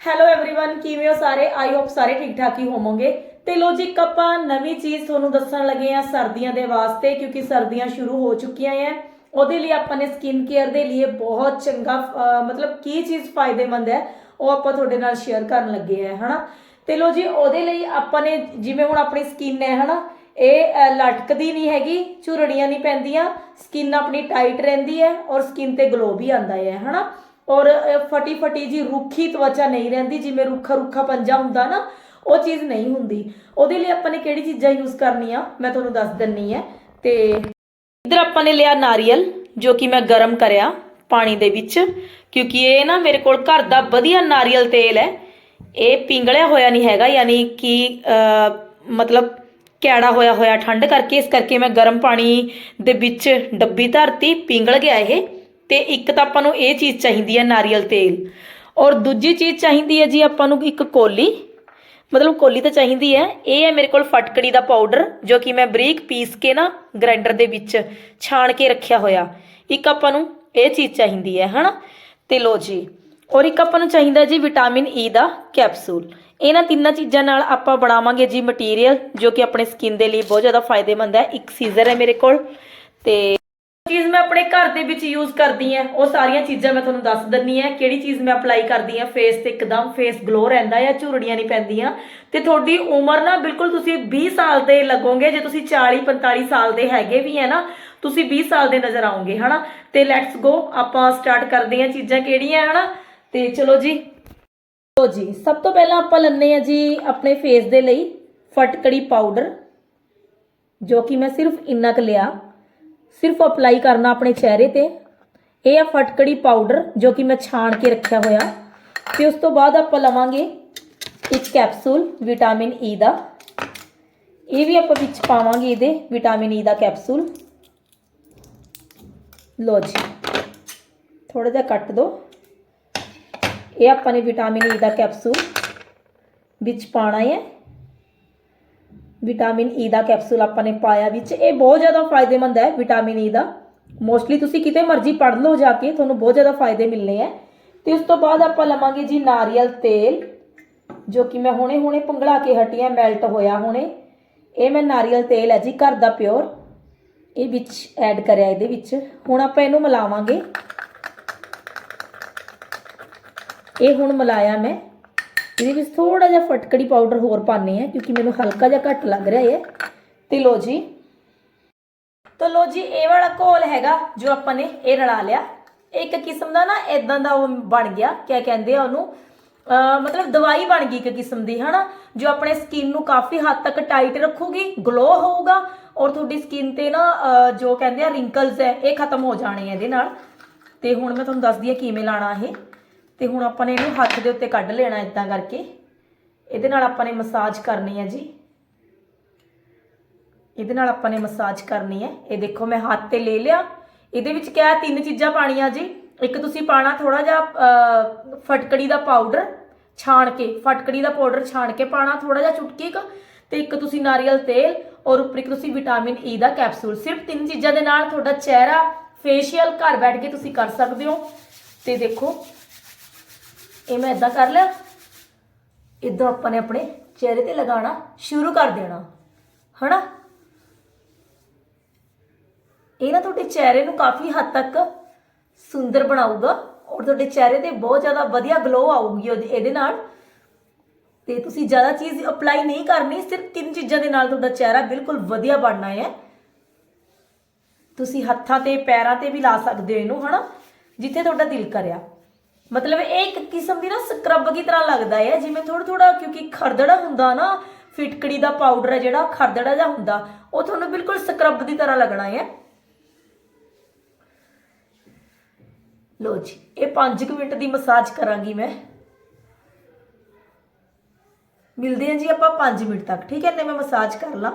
Hello everyone ਕਿਵੇਂ ਹੋ ਸਾਰੇ ਆਈ ਹੋਪ ਸਾਰੇ ਠੀਕ ਠਾਕ ਹੀ ਹੋਵੋਗੇ ਤੇ ਲੋ ਜੀ ਇੱਕ ਆਪਾਂ ਨਵੀਂ ਚੀਜ਼ ਤੁਹਾਨੂੰ ਦੱਸਣ ਲੱਗੇ ਆ ਸਰਦੀਆਂ ਦੇ ਵਾਸਤੇ ਕਿਉਂਕਿ ਸਰਦੀਆਂ ਸ਼ੁਰੂ ਹੋ ਚੁੱਕੀਆਂ ਐ ਉਹਦੇ ਲਈ ਆਪਾਂ ਨੇ ਸਕਿਨ ਕੇਅਰ ਦੇ ਲਈ ਬਹੁਤ ਚੰਗਾ ਅਹ, ਮਤਲਬ ਕੀ ਚੀਜ਼ ਫਾਇਦੇਮੰਦ ਹੈ ਉਹ ਆਪਾਂ ਤੁਹਾਡੇ ਨਾਲ ਸ਼ੇਅਰ ਕਰਨ ਲੱਗੇ ਆ ਹਨਾ ਤੇ ਲੋ ਜੀ ਉਹਦੇ ਲਈ ਆਪਾਂ ਨੇ ਜਿਵੇਂ ਹੁਣ ਆਪਣੀ ਸਕਿਨ ਹੈ ਹਨਾ ਇਹ ਅਹ, ਲਟਕਦੀ ਨਹੀਂ ਹੈਗੀ ਝੁਰੜੀਆਂ ਨਹੀਂ ਪੈਂਦੀਆਂ ਸਕਿਨ ਆਪਣੀ ਟਾਈਟ ਰਹਿੰਦੀ ਹੈ ਔਰ ਸਕਿਨ ਤੇ ਗਲੋ ਵੀ ਆਂਦਾ ਹੈ ਹਨਾ ਔਰ ਫਟੀ ਫਟੀ ਜੀ ਰੁੱਖੀ ਤਵਚਾ ਨਹੀਂ ਰਹਿੰਦੀ, ਜਿਵੇਂ ਰੁੱਖਾ ਰੁੱਖਾ ਪੰਜਾ ਹੁੰਦਾ ਨਾ, ਉਹ ਚੀਜ਼ ਨਹੀਂ ਹੁੰਦੀ। ਉਹਦੇ ਲਈ ਆਪਾਂ ਨੇ ਕਿਹੜੀ ਚੀਜ਼ਾਂ ਯੂਜ਼ ਕਰਨੀਆਂ? ਮੈਂ ਤੁਹਾਨੂੰ ਦੱਸ ਦਿੰਨੀ ਹੈ ਤੇ ਇਧਰ ਆਪਾਂ ਨੇ ਲਿਆ ਨਾਰੀਅਲ, ਜੋ ਕਿ ਮੈਂ ਗਰਮ ਕਰਿਆ ਪਾਣੀ ਦੇ ਵਿੱਚ, ਕਿਉਂਕਿ ਇਹ ਨਾ ਮੇਰੇ ਕੋਲ ਘਰ ਦਾ ਵਧੀਆ ਨਾਰੀਅਲ ਤੇਲ ਹੈ। ਇਹ ਪਿੰਗਲਿਆ ਹੋਇਆ ਨਹੀਂ ਹੈਗਾ, ਯਾਨੀ ਕਿ ਮਤਲਬ ਕੈੜਾ ਹੋਇਆ ਹੋਇਆ, ਠੰਡ ਕਰਕੇ, ਇਸ ਕਰਕੇ ਮੈਂ ਗਰਮ ਪਾਣੀ ਦੇ ਵਿੱਚ ਡੱਬੀ ਧਰਤੀ, ਪਿੰਗਲ ਗਿਆ ਇਹ। ਤੇ ਇੱਕ ਤਾਂ ਆਪਾਂ ਨੂੰ ਇਹ ਚੀਜ਼ ਚਾਹੀਦੀ ਹੈ ਨਾਰੀਅਲ ਤੇਲ। ਔਰ ਦੂਜੀ ਚੀਜ਼ ਚਾਹੀਦੀ ਹੈ ਜੀ ਆਪਾਂ ਨੂੰ ਇੱਕ ਕੋਲੀ। ਮਤਲਬ ਕੋਲੀ ਤਾਂ ਚਾਹੀਦੀ ਹੈ। ਇਹ ਹੈ ਮੇਰੇ ਕੋਲ ਫਟਕੜੀ ਦਾ ਪਾਊਡਰ, ਜੋ ਕਿ ਮੈਂ ਬਰੀਕ ਪੀਸ ਕੇ ਨਾ ਗ੍ਰਾਈਂਡਰ ਦੇ ਵਿੱਚ ਛਾਣ ਕੇ ਰੱਖਿਆ ਹੋਇਆ। ਇੱਕ ਆਪਾਂ ਨੂੰ ਇਹ ਚੀਜ਼ ਚਾਹੀਦੀ ਹੈ, ਹਨਾ? ਤੇ ਲੋ ਜੀ। ਔਰ ਇੱਕ ਆਪਾਂ ਨੂੰ ਚਾਹੀਦਾ ਜੀ ਵਿਟਾਮਿਨ ਈ ਦਾ ਕੈਪਸੂਲ। ਇਹਨਾਂ ਤਿੰਨਾਂ ਚੀਜ਼ਾਂ ਨਾਲ ਆਪਾਂ ਬਣਾਵਾਂਗੇ ਜੀ ਮਟੀਰੀਅਲ, ਜੋ ਕਿ ਆਪਣੇ ਸਕਿਨ ਦੇ ਲਈ ਬਹੁਤ ਜ਼ਿਆਦਾ ਫਾਇਦੇਮੰਦ ਹੈ। ਇੱਕ ਸੀਜ਼ਰ ਹੈ ਮੇਰੇ ਕੋਲ ਤੇ ਚੀਜ਼ ਮੈਂ ਆਪਣੇ ਘਰ ਦੇ ਵਿੱਚ ਯੂਜ਼ ਕਰਦੀ ਆ ਉਹ ਸਾਰੀਆਂ ਚੀਜ਼ਾਂ ਮੈਂ ਤੁਹਾਨੂੰ ਦੱਸ ਦਿੰਨੀ ਆ ਕਿਹੜੀ ਚੀਜ਼ ਮੈਂ ਅਪਲਾਈ ਕਰਦੀ ਆ ਫੇਸ ਤੇ ਇੱਕਦਮ ਫੇਸ ਗਲੋ ਰਹਿੰਦਾ ਆ ਝੁਰੜੀਆਂ ਨਹੀਂ ਪੈਂਦੀਆਂ। ਤੇ ਤੁਹਾਡੀ ਉਮਰ ਨਾ ਬਿਲਕੁਲ ਤੁਸੀਂ 20 ਸਾਲ ਦੇ ਲੱਗੋਗੇ, ਜੇ ਤੁਸੀਂ 40 45 ਸਾਲ ਦੇ ਹੈਗੇ ਵੀ ਹੈ ਨਾ, ਤੁਸੀਂ 20 ਸਾਲ ਦੇ ਨਜ਼ਰ ਆਓਗੇ, ਹਨਾ? ਤੇ ਲੈਟਸ ਗੋ ਆਪਾਂ ਸਟਾਰਟ ਕਰਦੇ ਆ ਚੀਜ਼ਾਂ ਕਿਹੜੀਆਂ, ਹਨਾ? ਤੇ ਚਲੋ ਜੀ। ਲੋ ਜੀ, ਸਭ ਤੋਂ ਪਹਿਲਾਂ ਆਪਾਂ ਲੈਂਦੇ ਆ ਜੀ ਆਪਣੇ ਫੇਸ ਦੇ ਲਈ ਫਟਕੜੀ ਪਾਊਡਰ ਜੋ ਕਿ ਮੈਂ ਸਿਰਫ ਇੰਨਾ ਕੁ ਲਿਆ। ਸਿਰਫ ਅਪਲਾਈ ਕਰਨਾ ਆਪਣੇ ਚਿਹਰੇ ਤੇ। ਇਹ ਆ ਫਟਕੜੀ ਪਾਊਡਰ ਜੋ ਕਿ ਮੈਂ ਛਾਣ ਕੇ ਰੱਖਿਆ ਹੋਇਆ। ਤੇ ਉਸ ਤੋਂ ਬਾਅਦ ਆਪਾਂ ਲਵਾਂਗੇ ਇੱਕ ਕੈਪਸੂਲ ਵਿਟਾਮਿਨ ਈ ਦਾ। ਇਹ ਵੀ ਆਪਾਂ ਵਿੱਚ ਪਾਵਾਂਗੇ ਇਹਦੇ ਵਿਟਾਮਿਨ ਈ e ਦਾ ਕੈਪਸੂਲ ਲੋ ਜੀ ਥੋੜਾ ਜਿਹਾ ਕੱਟ ਦੋ। ਇਹ ਆਪਾਂ ਨੇ ਵਿਟਾਮਿਨ ਈ e ਦਾ ਕੈਪਸੂਲ ਵਿੱਚ ਪਾਣਾ ਹੈ। ਵਿਟਾਮਿਨ ਈ ਦਾ ਕੈਪਸੂਲ ਆਪਾਂ ਨੇ ਪਾਇਆ ਵਿੱਚ। ਇਹ ਬਹੁਤ ਜ਼ਿਆਦਾ ਫਾਇਦੇਮੰਦ ਹੈ ਵਿਟਾਮਿਨ ਈ ਦਾ। ਮੋਸਟਲੀ ਤੁਸੀਂ ਕਿਤੇ ਮਰਜ਼ੀ ਪੜ੍ਹ ਲਓ ਜਾ ਕੇ, ਤੁਹਾਨੂੰ ਬਹੁਤ ਜ਼ਿਆਦਾ ਫਾਇਦੇ ਮਿਲਨੇ ਆ ਤੇ ਉਸ ਤੋਂ ਬਾਅਦ ਆਪਾਂ ਲਵਾਂਗੇ ਜੀ ਨਾਰੀਅਲ ਤੇਲ, ਜੋ ਕਿ ਮੈਂ ਹੁਣੇ ਹੁਣੇ ਪੰਗੜਾ ਕੇ ਹਟੀ ਆ ਮੈਲਟ ਹੋਇਆ ਹੁਣੇ। ਇਹ ਮੈਂ ਨਾਰੀਅਲ ਤੇਲ ਹੈ ਜੀ, ਘਰ ਦਾ ਪਿਓਰ ਇਹ ਵਿੱਚ ਐਡ ਕਰਿਆ ਇਹਦੇ ਵਿੱਚ। ਹੁਣ ਆਪਾਂ ਇਹਨੂੰ ਮਿਲਾਵਾਂਗੇ। ਇਹ ਹੁਣ ਮਿਲਾਇਆ ਮੈਂ। ਇਹਦੇ ਵਿੱਚ ਥੋੜਾ ਜਿਹਾ ਫਟਕੜੀ ਪਾਊਡਰ ਹੋਰ ਪਾਣੇ ਆ ਕਿਉਂਕਿ ਮੈਨੂੰ ਹਲਕਾ ਜਿਹਾ ਘੱਟ ਲੱਗ ਰਿਹਾ ਹੈ ਤੇ ਲੋ ਜੀ। ਤਾਂ ਲੋ ਜੀ, ਇਹ ਵਾਲਾ ਘੋਲ ਹੈਗਾ ਜੋ ਆਪਾਂ ਨੇ ਇਹ ਰਲਾ ਲਿਆ। ਇੱਕ ਕਿਸਮ ਦਾ ਨਾ ਇਦਾਂ ਦਾ ਉਹ ਬਣ ਗਿਆ, ਕਿਆ ਕਹਿੰਦੇ ਆ ਉਹਨੂੰ? ਮਤਲਬ ਦਵਾਈ ਬਣ ਗਈ ਇੱਕ ਕਿਸਮ ਦੀ, ਹਨਾ? ਜੋ ਆਪਣੇ ਸਕਿਨ ਨੂੰ ਕਾਫੀ ਹੱਦ ਤੱਕ ਟਾਈਟ ਰੱਖੂਗੀ ਗਲੋ ਹੋਊਗਾ, ਔਰ ਤੁਹਾਡੀ ਸਕਿਨ ਤੇ ਨਾ ਜੋ ਕਹਿੰਦੇ ਆ ਰਿੰਕਲਸ ਹੈ, ਇਹ ਖਤਮ ਹੋ ਜਾਣੇ ਆ ਇਹਦੇ ਨਾਲ। ਤੇ ਹੁਣ ਮੈਂ ਤੁਹਾਨੂੰ ਦੱਸਦੀ ਆ ਕਿਵੇਂ ਲਾਣਾ ਇਹ। ਤੇ ਹੁਣ ਆਪਾਂ ਨੇ ਇਹਨੂੰ ਹੱਥ ਦੇ ਉੱਤੇ ਕੱਢ ਲੈਣਾ ਇਦਾਂ ਕਰਕੇ। ਇਹਦੇ ਨਾਲ ਆਪਾਂ ਨੇ ਮਸਾਜ ਕਰਨੀ ਹੈ ਜੀ। ਇਹਦੇ ਨਾਲ ਆਪਾਂ ਨੇ ਮਸਾਜ ਕਰਨੀ ਹੈ। ਇਹ ਦੇਖੋ ਮੈਂ ਹੱਥ ਤੇ ਲੈ ਲਿਆ। ਇਹਦੇ ਵਿੱਚ ਕਿਆ ਤਿੰਨ ਚੀਜ਼ਾਂ ਪਾਣੀਆਂ ਜੀ। ਇੱਕ ਤੁਸੀਂ ਪਾਣਾ ਥੋੜਾ ਜਿਹਾ ਫਟਕੜੀ ਦਾ ਪਾਊਡਰ ਛਾਣ ਕੇ, ਫਟਕੜੀ ਦਾ ਪਾਊਡਰ ਛਾਣ ਕੇ ਪਾਣਾ ਥੋੜਾ ਜਿਹਾ ਚੁਟਕੀ ਕ। ਤੇ ਇੱਕ ਤੁਸੀਂ ਨਾਰੀਅਲ ਤੇਲ ਔਰ ਉੱਪਰ ਇੱਕ ਤੁਸੀਂ ਵਿਟਾਮਿਨ ਈ e ਦਾ ਕੈਪਸੂਲ ਸਿਰਫ ਤਿੰਨ ਚੀਜ਼ਾਂ ਦੇ ਨਾਲ ਤੁਹਾਡਾ ਚਿਹਰਾ ਫੇਸ਼ੀਅਲ ਘਰ ਬੈਠ ਕੇ ਤੁਸੀਂ ਕਰ ਸਕਦੇ ਹੋ। ਤੇ ਦੇਖੋ ਇਹ ਮੈਂ ਇਦਾਂ ਕਰ ਲਿਆ। ਇਦਾਂ ਆਪਾਂ ਨੇ ਆਪਣੇ ਚਿਹਰੇ ਤੇ ਲਗਾਉਣਾ ਸ਼ੁਰੂ ਕਰ ਦੇਣਾ। ਹਨਾ? ਇਹ ਨਾ ਤੁਹਾਡੇ ਚਿਹਰੇ ਨੂੰ ਕਾਫੀ ਹੱਦ ਤੱਕ ਸੁੰਦਰ ਬਣਾਊਗਾ ਔਰ ਤੁਹਾਡੇ ਚਿਹਰੇ ਤੇ ਬਹੁਤ ਜ਼ਿਆਦਾ ਵਧੀਆ ਗਲੋ ਆਊਗੀ ਉਹਦੇ- ਇਹਦੇ ਨਾਲ। ਤੇ ਤੁਸੀਂ ਜ਼ਿਆਦਾ ਚੀਜ਼ ਅਪਲਾਈ ਨਹੀਂ ਕਰਨੀ, ਸਿਰਫ ਤਿੰਨ ਚੀਜ਼ਾਂ ਦੇ ਨਾਲ ਤੁਹਾਡਾ ਚਿਹਰਾ ਬਿਲਕੁਲ ਵਧੀਆ ਬਣਨਾ ਹੈ। ਤੁਸੀਂ ਹੱਥਾਂ ਤੇ, ਪੈਰਾਂ ਤੇ ਵੀ ਲਾ ਸਕਦੇ ਹੋ ਇਹਨੂੰ, ਹਨਾ? ਜਿੱਥੇ ਤੁਹਾਡਾ ਦਿਲ ਕਰਿਆ। ਮਤਲਬ ਇਹ ਇੱਕ ਕਿਸਮ ਦੀ ਨਾ ਸਕਰਬ ਦੀ ਤਰ੍ਹਾਂ ਲੱਗਦਾ ਹੈ ਜਿਵੇਂ ਥੋੜਾ ਥੋੜਾ ਕਿਉਂਕਿ ਖਰਦੜਾ ਹੁੰਦਾ ਨਾ, ਫਿਟਕੜੀ ਦਾ ਪਾਊਡਰ ਹੈ ਜਿਹੜਾ, ਖਰਦੜਾ ਜਿਹਾ ਹੁੰਦਾ, ਉਹ ਤੁਹਾਨੂੰ ਬਿਲਕੁਲ ਸਕਰਬ ਦੀ ਤਰ੍ਹਾਂ ਲੱਗਣਾ ਹੈ ਲੋ ਜੀ, ਇਹ 5 ਮਿੰਟ ਦੀ ਮਸਾਜ ਕਰਾਂਗੀ ਮੈਂ। ਮਿਲਦੇ ਹਾਂ ਜੀ ਆਪਾਂ 5 ਮਿੰਟ ਤੱਕ, ਠੀਕ ਹੈ? ਨੇ ਮੈਂ ਮਸਾਜ ਕਰ ਲਾਂ।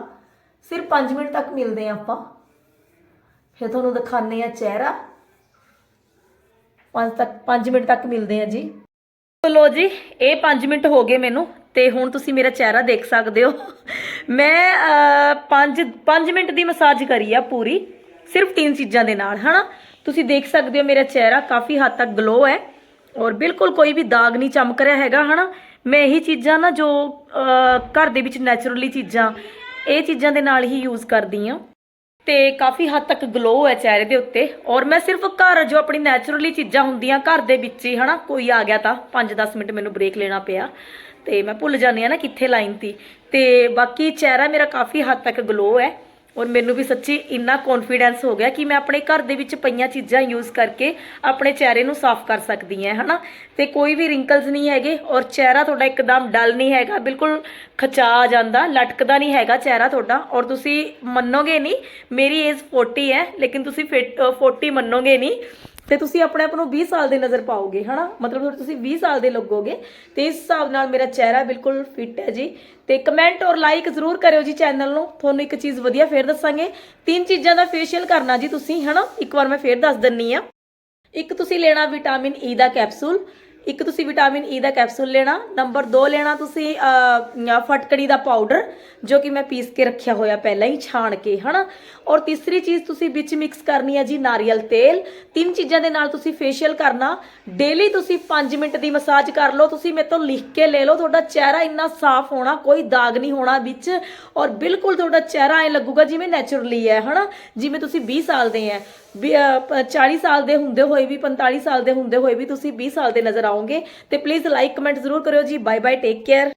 ਸਿਰਫ 5 ਮਿੰਟ ਤੱਕ ਮਿਲਦੇ ਹਾਂ ਆਪਾਂ। ਫਿਰ ਤੁਹਾਨੂੰ ਦਿਖਾਣੇ ਆ ਚਿਹਰਾ। 5 ਤੱਕ 5 ਮਿੰਟ ਤੱਕ ਮਿਲਦੇ ਆ ਜੀ। ਲੋ ਜੀ, ਇਹ 5 ਮਿੰਟ ਹੋ ਗਏ ਮੈਨੂੰ ਤੇ ਹੁਣ ਤੁਸੀਂ ਮੇਰਾ ਚਿਹਰਾ ਦੇਖ ਸਕਦੇ ਹੋ। ਮੈਂ 5 5 ਮਿੰਟ ਦੀ ਮਸਾਜ ਕਰੀ ਆ ਪੂਰੀ, ਸਿਰਫ ਤਿੰਨ ਚੀਜ਼ਾਂ ਦੇ ਨਾਲ, ਹਨਾ? ਤੁਸੀਂ ਦੇਖ ਸਕਦੇ ਹੋ ਮੇਰਾ ਚਿਹਰਾ ਕਾਫੀ ਹੱਦ ਤੱਕ ਗਲੋ ਹੈ ਔਰ ਬਿਲਕੁਲ ਕੋਈ ਵੀ ਦਾਗ ਨਹੀਂ ਚਮਕ ਰਿਹਾ ਹੈਗਾ, ਹਨਾ? ਮੈਂ ਇਹੀ ਚੀਜ਼ਾਂ ਨਾ ਜੋ ਘਰ ਦੇ ਵਿੱਚ ਨੈਚੁਰਲੀ ਚੀਜ਼ਾਂ, ਇਹ ਚੀਜ਼ਾਂ ਦੇ ਨਾਲ ਹੀ ਯੂਜ਼ ਕਰਦੀ ਆ ਤੇ ਕਾਫੀ ਹੱਦ ਤੱਕ ਗਲੋ ਹੈ ਚਿਹਰੇ ਦੇ ਉੱਤੇ। ਔਰ ਮੈਂ ਸਿਰਫ ਘਰ ਜੋ ਆਪਣੀ ਨੈਚੁਰਲੀ ਚੀਜ਼ਾਂ ਹੁੰਦੀਆਂ ਘਰ ਦੇ ਵਿੱਚ ਹੀ, ਹਨਾ, ਕੋਈ ਆ ਗਿਆ ਤਾਂ 5-10 ਮਿੰਟ ਮੈਨੂੰ ਬ੍ਰੇਕ ਲੈਣਾ ਪਿਆ। ਤੇ ਮੈਂ ਭੁੱਲ ਜਾਂਦੀ ਆ ਨਾ ਕਿੱਥੇ ਲਾਈਨ ਤੀ ਤੇ ਬਾਕੀ ਚਿਹਰਾ ਮੇਰਾ ਕਾਫੀ ਹੱਦ ਤੱਕ ਗਲੋ ਹੈ। ਔਰ ਮੈਨੂੰ ਵੀ ਸੱਚੀ ਇੰਨਾ ਕੌਨਫੀਡੈਂਸ ਹੋ ਗਿਆ ਕਿ ਮੈਂ ਆਪਣੇ ਘਰ ਦੇ ਵਿੱਚ ਪਈਆਂ ਚੀਜ਼ਾਂ ਯੂਜ਼ ਕਰਕੇ ਆਪਣੇ ਚਿਹਰੇ ਨੂੰ ਸਾਫ਼ ਕਰ ਸਕਦੀ ਹਾਂ ਹਨਾ? ਤੇ ਕੋਈ ਵੀ ਰਿੰਕਲਸ ਨਹੀਂ ਹੈਗੇ ਔਰ ਚਿਹਰਾ ਤੁਹਾਡਾ ਇੱਕਦਮ ਡਲ ਨਹੀਂ ਹੈਗਾ ਬਿਲਕੁਲ ਖਚਾ ਆ ਜਾਂਦਾ ਲਟਕਦਾ ਨਹੀਂ ਹੈਗਾ ਚਿਹਰਾ ਤੁਹਾਡਾ ਔਰ ਤੁਸੀਂ ਮੰਨੋਗੇ ਨਹੀਂ ਮੇਰੀ ਏਜ 40 ਹੈ ਲੇਕਿਨ ਤੁਸੀਂ ਫਿਟ- ਅ, 40 ਮੰਨੋਗੇ ਨਹੀਂ ਤੇ ਤੁਸੀਂ ਆਪਣੇ ਆਪ ਨੂੰ 20 ਸਾਲ ਦੇ ਨਜ਼ਰ ਪਾਓਗੇ, ਹਨਾ? ਮਤਲਬ ਤੁਸੀਂ 20 ਸਾਲ ਦੇ ਲੱਗੋਗੇ, ਤੇ ਇਸ ਹਿਸਾਬ ਨਾਲ ਮੇਰਾ ਚਿਹਰਾ ਬਿਲਕੁਲ ਫਿੱਟ ਹੈ ਜੀ। ਤੇ ਕਮੈਂਟ ਔਰ ਲਾਈਕ ਜ਼ਰੂਰ ਕਰਿਓ ਜੀ ਚੈਨਲ ਨੂੰ। ਤੁਹਾਨੂੰ ਇੱਕ ਚੀਜ਼ ਵਧੀਆ ਫੇਰ ਦੱਸਾਂਗੇ। ਤਿੰਨ ਚੀਜ਼ਾਂ ਦਾ ਫੇਸ਼ੀਅਲ ਕਰਨਾ ਜੀ ਤੁਸੀਂ, ਹਨਾ? ਇੱਕ ਵਾਰ ਮੈਂ ਫੇਰ ਦੱਸ ਦਿੰਨੀ ਆ। ਇੱਕ ਤੁਸੀਂ ਲੈਣਾ ਵਿਟਾਮਿਨ ਈ e ਦਾ ਕੈਪਸੂਲ ਇੱਕ ਤੁਸੀਂ ਵਿਟਾਮਿਨ ਈ ਦਾ ਕੈਪਸੂਲ ਲੈਣਾ ਨੰਬਰ 2 ਲੈਣਾ ਤੁਸੀਂ ਫਟਕੜੀ ਦਾ ਪਾਊਡਰ ਜੋ ਕਿ ਮੈਂ ਪੀਸ ਕੇ ਰੱਖਿਆ ਹੋਇਆ ਪਹਿਲਾਂ ਹੀ ਛਾਣ ਕੇ ਹਨਾ? ਔਰ ਤੀਸਰੀ ਚੀਜ਼ ਤੁਸੀਂ ਵਿੱਚ ਮਿਕਸ ਕਰਨੀ ਹੈ ਜੀ ਨਾਰੀਅਲ ਤੇਲ। ਤਿੰਨ ਚੀਜ਼ਾਂ ਦੇ ਨਾਲ ਤੁਸੀਂ ਫੇਸ਼ੀਅਲ ਕਰਨਾ। ਡੇਲੀ ਤੁਸੀਂ 5 ਮਿੰਟ ਦੀ ਮਸਾਜ ਕਰ ਲਓ। ਤੁਸੀਂ ਮੇਰੇ ਤੋਂ ਲਿਖ ਕੇ ਲੈ ਲਓ। ਤੁਹਾਡਾ ਚਿਹਰਾ ਇੰਨਾ ਸਾਫ਼ ਹੋਣਾ ਕੋਈ ਦਾਗ ਨਹੀਂ ਹੋਣਾ ਵਿੱਚ। ਔਰ ਬਿਲਕੁਲ ਤੁਹਾਡਾ ਚਿਹਰਾ ਐ ਲੱਗੂਗਾ ਜਿਵੇਂ ਨੈਚੁਰਲੀ ਹੈ ਹਨਾ? ਜਿਵੇਂ ਤੁਸੀਂ 20 ਸਾਲ ਦੇ ਹੈ। ਵੀ, ਅਹ, 40 ਸਾਲ ਦੇ ਹੁੰਦੇ ਹੋਏ ਵੀ 45 ਸਾਲ ਦੇ ਹੁੰਦੇ ਹੋਏ ਵੀ ਤੁਸੀਂ 20 ਸਾਲ ਦੇ ਨਜ਼ਰ ਆਓਗੇ ਤੇ ਪਲੀਜ਼ ਲਾਈਕ ਕਮੈਂਟ ਜ਼ਰੂਰ ਕਰਿਓ ਜੀ। Bye bye take care